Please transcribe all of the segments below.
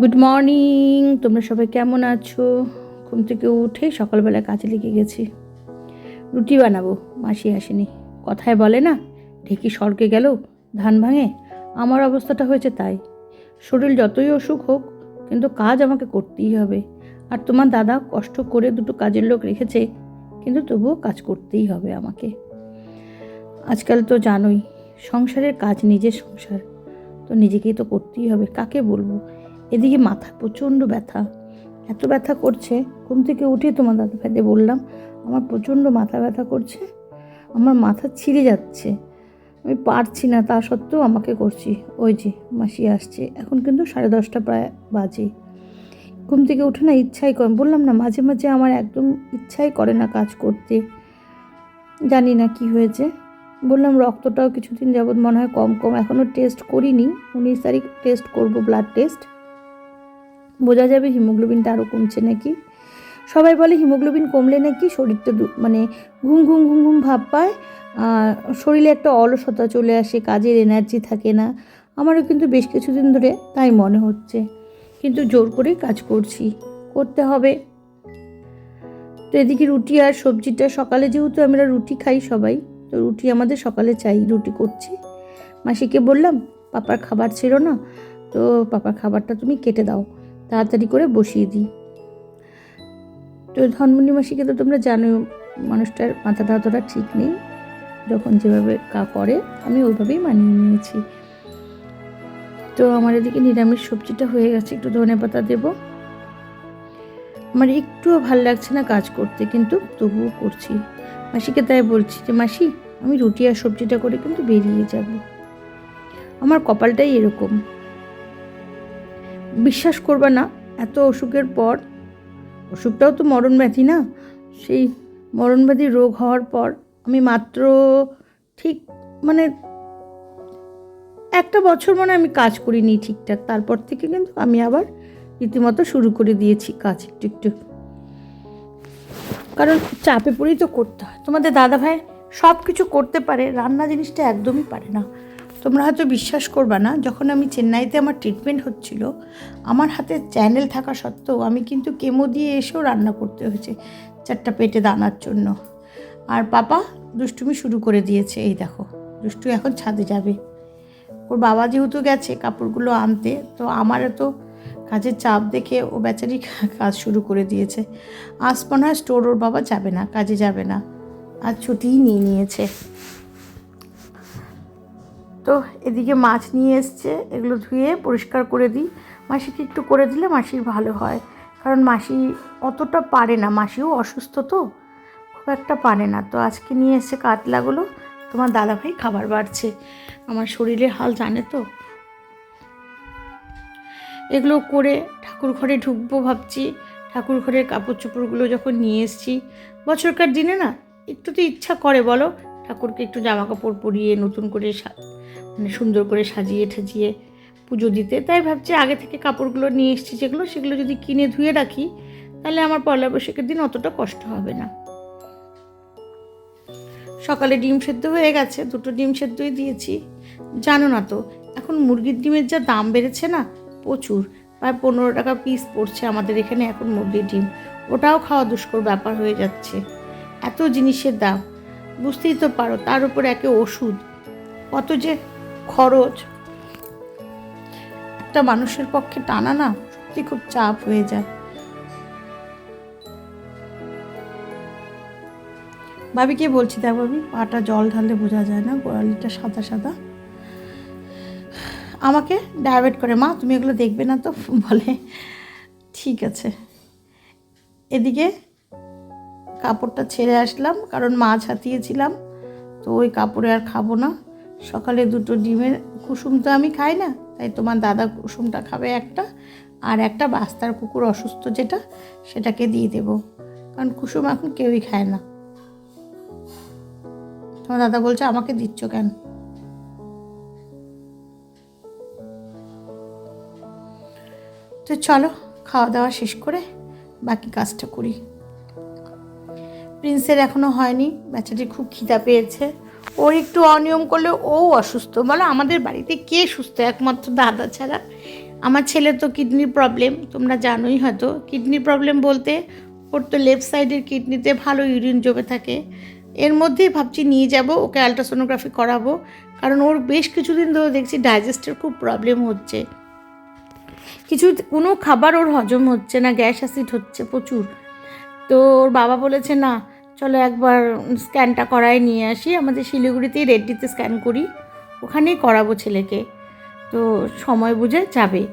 Good morning তোমরা সবাই কেমন আছো? ঘুম থেকে উঠে সকালবেলা কাজে লেগে গেছি। রুটি বানাবো, মাসি আসেনি। কথায় বলে না, ঢেকি স্বর্গে গেল, ধান ভাঙে। আমার অবস্থাটা হয়েছে তাই। শরীর যতই অসুখ হোক, কিন্তু কাজ আমাকে করতেই হবে। আর তোমার দাদা কষ্ট করে দুটো কাজের লোক রেখেছে, কিন্তু তবুও কাজ করতেই হবে আমাকে। আজকাল তো জানোই, সংসারের কাজ নিজের সংসার। তো নিজেকেই তো করতেই হবে, কাকে বলব? এদিকে মাথা প্রচণ্ড ব্যথা। এত ব্যথা করছে, ঘুম থেকে উঠে তোমার দাদা ভাইদের বললাম, আমার প্রচণ্ড মাথা ব্যথা করছে, আমার মাথা ছিঁড়ে যাচ্ছে, আমি পারছি না, তা সত্ত্বেও আমাকে করছি। ওই যে মাসি আসছে, এখন কিন্তু সাড়ে দশটা প্রায় বাজে। ঘুম থেকে উঠে না, ইচ্ছাই করে, বললাম না, মাঝে মাঝে আমার একদম ইচ্ছাই করে না কাজ করতে। জানি না কি হয়েছে। বললাম, রক্তটাও কিছুদিন যাবৎ মনে হয় কম কম, এখনও টেস্ট করিনি, উনিশ তারিখ টেস্ট করব ব্লাড টেস্ট বোঝা যাবে হিমোগ্লোবিনটা আরও কমছে নাকি? সবাই বলে হিমোগ্লোবিন কমলে নাকি শরীরটা মানে ঘুম ঘুম ঘুম ঘুম ভাব পায়। শরীরে একটা অলসতা চলে আসে, কাজের এনার্জি থাকে না। আমারও কিন্তু বেশ কিছুদিন ধরে তাই মনে হচ্ছে। কিন্তু জোর করেই কাজ করছি, করতে হবে। তো এদিকে রুটি আর সবজিটা, সকালে যেহেতু আমরা রুটি খাই সবাই, তো রুটি আমাদের সকালে চাই, রুটি করছি। মাসিকে বললাম, পাপার খাবার ছিল না। তো পাপার খাবারটা তুমি কেটে দাও। তাড়াতাড়ি করে বসিয়ে দিই। তো ধনমণি মাসিকে তো তোমরা জানো মানুষটার মাথাটা অতটা ঠিক নেই। যখন যেভাবে কা করে, আমি ওইভাবেই মানিয়ে নিয়েছি। তো আমার এদিকে নিরামিষ সবজিটা হয়ে গেছে, একটু ধনে পাতা দেবো। আমার একটুও ভালো লাগছে না কাজ করতে, কিন্তু তবুও করছি। মাসিকে তাই বলছি যে, মাসি, আমি রুটি আর সবজিটা করে কিন্তু বেরিয়ে যাব। আমার কপালটাই এরকম। বিশ্বাস করবা না, এত অসুখের পর। অসুখটাও তো মরণ ব্যাধি না? সেই মরণ ব্যাধি রোগ হওয়ার পর আমি মাত্র ঠিক মানে একটা বছর মানে আমি কাজ করিনি ঠিকঠাক। তারপর থেকে কিন্তু আমি আবার রীতিমতো শুরু করে দিয়েছি কাজ একটু একটু। কারণ চাপে পড়েই তো করতে হয়। তোমাদের দাদা ভাই সব কিছু করতে পারে, রান্না জিনিসটা একদমই পারে না। তোমরা হয়তো বিশ্বাস করবা না, যখন আমি চেন্নাইতে আমার ট্রিটমেন্ট হচ্ছিল, আমার হাতে চ্যানেল থাকা সত্ত্বেও আমি কিন্তু কেমো দিয়ে এসেও রান্না করতে হয়েছে চারটা পেটে দানার জন্য। আর পাপা দুষ্টুমি শুরু করে দিয়েছে, এই দেখো, দুষ্টু এখন ছাদে যাবে। ওর বাবা যেহেতু গেছে কাপড়গুলো আনতে, তো আমারও তো কাজের চাপ দেখে ও বেচারি কাজ শুরু করে দিয়েছে। আজ মনে হয় স্টোর ওর বাবা যাবে না, কাজে যাবে না। আর ছুটিই নিয়ে নিয়েছে। তো এদিকে মাছ নিয়ে এসছে, এগুলো ধুয়ে পরিষ্কার করে দিই। মাসিকে একটু করে দিলে মাসির ভালো হয়, কারণ মাসি অতটা পারে না। মাসিও অসুস্থ তো, খুব একটা পারে না। তো আজকে নিয়ে এসে কাতলাগুলো, তোমার দাদাভাই খাবার বাড়ছে। আমার শরীরের হাল জানে তো। এগুলো করে ঠাকুর ঘরে ঢুকবো ভাবছি। ঠাকুর ঘরের কাপড় চোপড়গুলো যখন নিয়ে এসেছি, বছরকার দিনে না, একটু তো ইচ্ছা করে বলো। ঠাকুরকে একটু জামা কাপড় পরিয়ে নতুন করে মানে সুন্দর করে সাজিয়ে ঠাজিয়ে পুজো দিতে। তাই ভাবছি আগে থেকে কাপড়গুলো নিয়ে এসেছি যেগুলো, সেগুলো যদি কিনে ধুয়ে রাখি, তাহলে আমার পয়লা বৈশাখের দিন অতটা কষ্ট হবে না। সকালে ডিম সেদ্ধ হয়ে গেছে, দুটো ডিম সেদ্ধই দিয়েছি। জানো না তো, এখন মুরগির ডিমের যা দাম বেড়েছে না, প্রচুর। প্রায় পনেরো টাকা পিস পড়ছে আমাদের এখানে এখন মুরগির ডিম। ওটাও খাওয়া দুষ্কর ব্যাপার হয়ে যাচ্ছে। এত জিনিসের দাম, বুঝতেই তো পারো, তার উপর একে ওষুধ। কত যে খরচ। একটা মানুষের পক্ষে টানা না, সত্যি খুব চাপ হয়ে যায়। ভাবিকে বলছি, দেখ ভাবি, পাটা জল ঢাললে বোঝা যায় না, গোড়ালিটা সাদা সাদা। আমাকে ডাইভার্ট করে, মা, তুমি এগুলো দেখবে না তো? বলে, ঠিক আছে। এদিকে কাপড়টা ছেড়ে আসলাম, কারণ মাছ হাতিয়েছিলাম তো ওই কাপড়ে আর খাব না। সকালে দুটো ডিমের কুসুম তো আমি খাই না, তাই তোমার দাদা কুসুমটা খাবে একটা, আর একটা বাস্তার কুকুর অসুস্থ যেটা, সেটাকে দিয়ে দেবো। কারণ কুসুম এখন কেউই খায় না। তোমার দাদা বলছে আমাকে দিচ্ছ কেন? তো চলো, খাওয়া দাওয়া শেষ করে বাকি কাজটা করি। প্রিন্সের এখনও হয়নি বাচ্চাটি খুব খিদা পেয়েছে। ওর একটু অনিয়ম করলে ও অসুস্থ। বলো, আমাদের বাড়িতে কে সুস্থ? একমাত্র দাদা ছাড়া। আমার ছেলে তো কিডনির প্রবলেম তোমরা জানোই হয়তো। কিডনির প্রবলেম বলতে ওর তো লেফট সাইডের কিডনিতে ভালো ইউরিন জমে থাকে। এর মধ্যেই ভাবছি নিয়ে যাব, ওকে আলট্রাসোনোগ্রাফি করাবো। কারণ ওর বেশ কিছুদিন ধরে দেখছি ডাইজেস্টের খুব প্রবলেম হচ্ছে। কিছু কোনো খাবার ওর হজম হচ্ছে না, গ্যাস অ্যাসিড হচ্ছে প্রচুর। তো ওর বাবা বলেছে, না চলো একবার স্ক্যানটা করায় নিয়ে আসি। আমাদের শিলিগুড়িতেই রেড্ডিতে স্ক্যান করি। ওখানেই করাবো ছেলেকে। তো সময় বুঝে যাবে।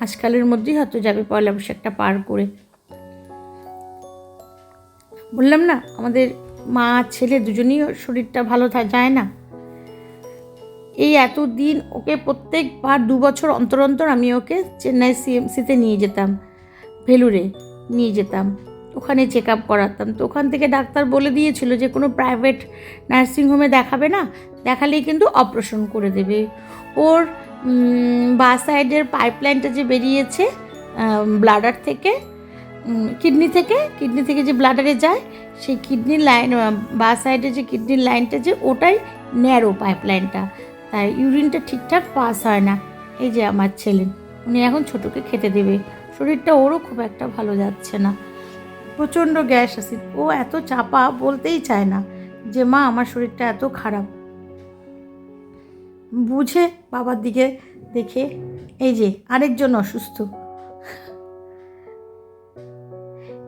আজকালের মধ্যেই হয়তো যাবে পয়লা বৈশাখটা পার করে। বললাম না, আমাদের মা, ছেলে দুজনেই শরীরটা ভালো যায় না। এই এতদিন ওকে প্রত্যেকবার দু বছর অন্তর অন্তর আমি ওকে চেন্নাই সিএমসিতে নিয়ে যেতাম। ভেলুরে নিয়ে যেতাম। ওখানে চেক আপ করাতাম। তো ওখান থেকে ডাক্তার বলে দিয়েছিল যে, কোনো প্রাইভেট নার্সিংহোমে দেখাবে না, দেখালেই কিন্তু অপারেশন করে দেবে। ওর বা সাইডের পাইপলাইনটা যে বেরিয়েছে ব্লাডার থেকে কিডনি থেকে কিডনি থেকে যে ব্লাডারে যায়, সেই কিডনির লাইন বা সাইডে যে কিডনির লাইনটা যে, ওটাই ন্যারো পাইপলাইনটা তাই ইউরিনটা ঠিকঠাক পাস হয় না। এই যে আমার ছেলে, উনি এখন ছোটোকে খেতে দেবে। শরীরটা ওরও খুব একটা ভালো যাচ্ছে না। প্রচণ্ড গ্যাস অ্যাসিড ও এত চাপা বলতেই চায় না যে, মা, আমার শরীরটা এত খারাপ। বুঝে বাবার দিকে দেখে, এই যে, আরেকজন অসুস্থ।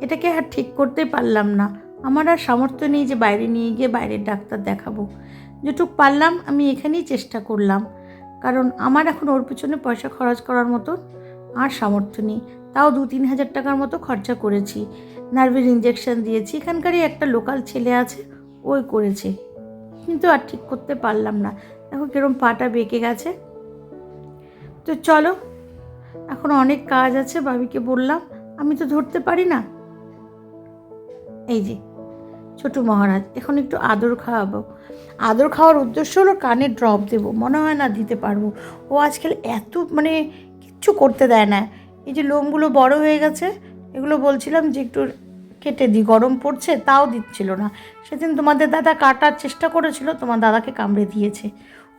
এটাকে আর ঠিক করতে পারলাম না। আমার আর সামর্থ্য নেই যে বাইরে নিয়ে গিয়ে বাইরের ডাক্তার দেখাবো। যেটুক পারলাম, আমি এখানেই চেষ্টা করলাম। কারণ আমার এখন ওর পিছনে পয়সা খরচ করার মতো আর সামর্থ্য নেই। তাও দু তিন হাজার টাকার মতো খরচা করেছি। নার্ভের ইঞ্জেকশন দিয়েছি, এখানকারই একটা লোকাল ছেলে আছে, ওই করেছে। কিন্তু আর ঠিক করতে পারলাম না। দেখো কিরম পাটা বেঁকে গেছে। তো চলো, এখন অনেক কাজ আছে বাবিকে বললাম, আমি তো ধরতে পারি না। এই যে, ছোট মহারাজ, এখন একটু আদর খাওয়াবো। আদর খাওয়ার উদ্দেশ্য হলো কানে ড্রপ দেবো, মনে হয় না দিতে পারব। ও আজকাল এত মানে কিচ্ছু করতে দেয় না। এই যে লোমগুলো বড় হয়ে গেছে, এগুলো বলছিলাম যে একটু কেটে দিই, গরম পড়ছে তাও দিচ্ছিল না। সেদিন তোমাদের দাদা কাটার চেষ্টা করেছিল, তোমার দাদাকে কামড়ে দিয়েছে।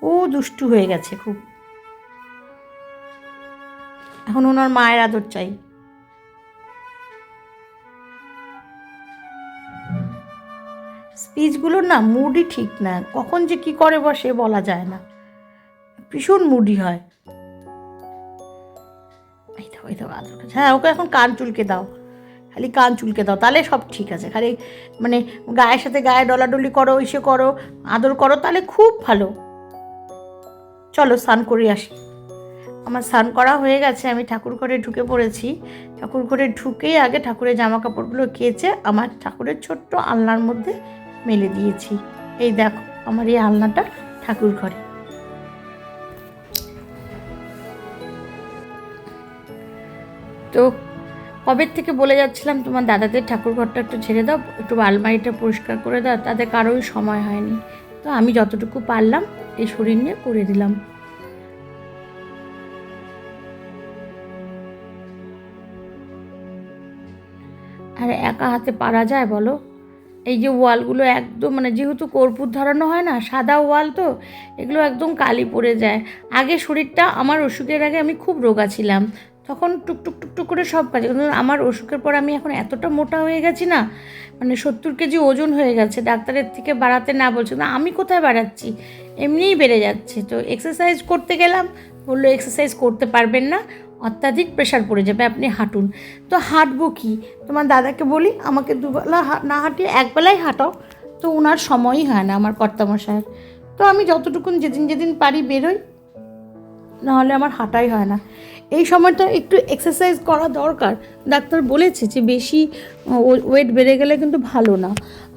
ও দুষ্টু হয়ে গেছে খুব। এখন ওনার মায়ের আদর চাই। স্পিচগুলোর না মুডই ঠিক না, কখন যে কি করে বসে বলা যায় না। ভীষণ মুডি হয়। এই দাও এই দাও আদর করছে। হ্যাঁ ওকে এখন কান চুলকে দাও। খালি কান চুলকে দাও, তাহলে সব ঠিক আছে। খালি মানে গায়ের সাথে গায়ে ডলাডলি করো, ইসে করো, আদর করো, তাহলে খুব ভালো। চলো, স্নান করে আসি। আমার স্নান করা হয়ে গেছে, আমি ঠাকুর ঘরে ঢুকে পড়েছি। ঠাকুর ঘরে ঢুকেই আগে ঠাকুরের জামা কাপড়গুলো কেচে আমার ঠাকুরের ছোট্ট আলনার মধ্যে মেলে দিয়েছি। এই দেখো, আমার এই আলনাটা ঠাকুর ঘরে। তো কবের থেকে বলে যাচ্ছিলাম, তোমার দাদাদের ঠাকুর ঘরটা একটু ছেড়ে দাও, একটু আলমারিটা পরিষ্কার করে দাও তাদের কারোই সময় হয়নি। তো আমি যতটুকু পারলাম, এই শরীর নিয়ে করে দিলাম। আর একা হাতে পারা যায় বলো? এই যে ওয়ালগুলো একদম মানে যেহেতু কর্পূর ধরানো হয় না, সাদা ওয়াল তো, এগুলো একদম কালি পড়ে যায়। আগে শরীরটা, আমার অসুখের আগে আমি খুব রোগা ছিলাম। তখন টুকটুক টুকটুক করে সব কাজ। আমার অসুখের পর আমি এখন এতটা মোটা হয়ে গেছি না মানে সত্তর কেজি ওজন হয়ে গেছে, ডাক্তারের থেকে বাড়াতে না বলছে। না, আমি কোথায় বাড়াচ্ছি? এমনিই বেড়ে যাচ্ছে। তো এক্সারসাইজ করতে গেলাম, বলল এক্সারসাইজ করতে পারবেন না, অত্যাধিক প্রেশার পড়ে যাবে, আপনি হাঁটুন। তো হাঁটবো কি? তোমার দাদাকে বলি, আমাকে দুবেলা না হাঁটিয়ে একবেলাই হাঁটাও। তো ওনার সময়ই হয় না, আমার কর্তামশায়ের তো আমি যতটুকুন যেদিন যেদিন পারি বেরোই। নাহলে আমার হাঁটাই হয় না। এই সময়টা একটু এক্সারসাইজ করা দরকার। ডাক্তার বলেছে যে বেশি ওয়েট বেড়ে গেলে কিন্তু ভালো না।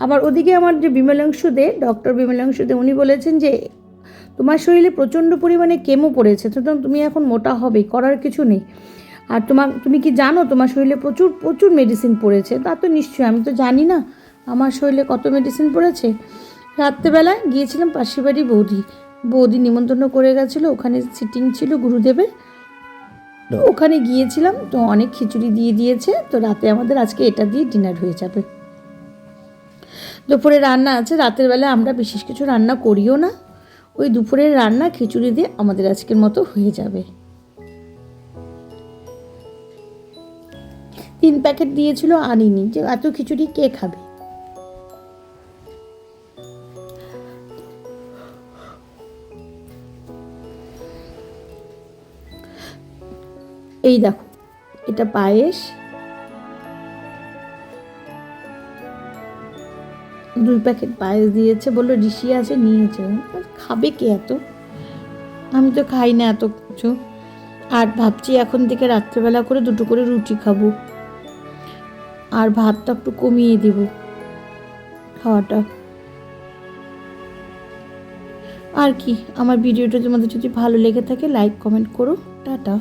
আবার ওদিকে আমার যে বিমলাংশু দে ডক্টর বিমলাংশু দে উনি বলেছেন যে, তোমার শরীরে প্রচণ্ড পরিমাণে কেমো পড়েছে সুতরাং তুমি এখন মোটা হবে, করার কিছু নেই। আর তোমার, তুমি কি জানো তোমার শরীরে প্রচুর প্রচুর মেডিসিন পড়েছে? তা তো নিশ্চয়ই, আমি তো জানি না আমার শরীরে কত মেডিসিন পড়েছে। রাত্রেবেলায় গিয়েছিলাম পাশের বাড়ি বৌদি। বৌদি নিমন্ত্রণ করে গেছিল ওখানে সিটিং ছিল গুরুদেবের। তো ওখানে গিয়েছিলাম তো অনেক খিচুড়ি দিয়ে দিয়েছে তো রাতে আমাদের আজকে এটা দিয়ে ডিনার হয়ে যাবে। দুপুরে রান্না আছে রাতের বেলা আমরা বিশেষ কিছু রান্না করিও না ওই দুপুরের রান্না খিচুড়ি দিয়ে আমাদের আজকের মতো হয়ে যাবে। তিন প্যাকেট দিয়েছিল আনিনি যে এত খিচুড়ি কে খাবে? এই দেখো, এটা পায়েস। দুই প্যাকেট পায়েস দিয়েছে বলল ঋষি আছে, নিয়েছে। খাবে কে এত? আমি তো খাই না এত কিছু। আর ভাবছি এখন থেকে রাত্রেবেলা করে দুটো করে রুটি খাব। আর ভাতটা একটু কমিয়ে দেব খাওয়াটা। আর কি, আমার ভিডিওটা তোমাদের যদি ভালো লেগে থাকে লাইক কমেন্ট করো। টাটা।